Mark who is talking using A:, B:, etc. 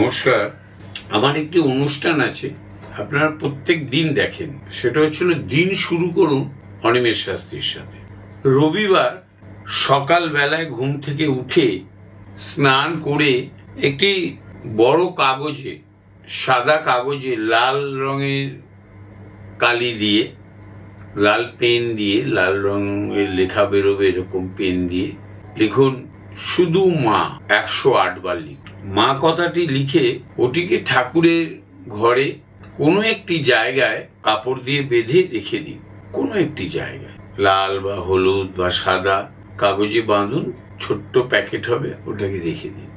A: নমস্কার। আমার একটি অনুষ্ঠান আছে, আপনারা প্রত্যেক দিন দেখেন। সেটা হচ্ছিল দিন শুরু করুন অনিমেষ শাস্ত্রীর সাথে। রবিবার সকালবেলায় ঘুম থেকে উঠে স্নান করে একটি বড় কাগজে, সাদা কাগজে লাল রঙের কালি দিয়ে, লাল পেন দিয়ে, লাল রঙের লেখা বেরোবে এরকম পেন দিয়ে লিখুন শুধু মা, একশো আট বার লিখ। মা কথাটি লিখে ওটিকে ঠাকুরের ঘরে কোনো একটি জায়গায় কাপড় দিয়ে বেঁধে রেখে দিন। কোনো একটি জায়গায়। লাল বা হলুদ বা সাদা কাগজে বাঁধুন, ছোট্ট প্যাকেট হবে, ওটাকে রেখে দিন।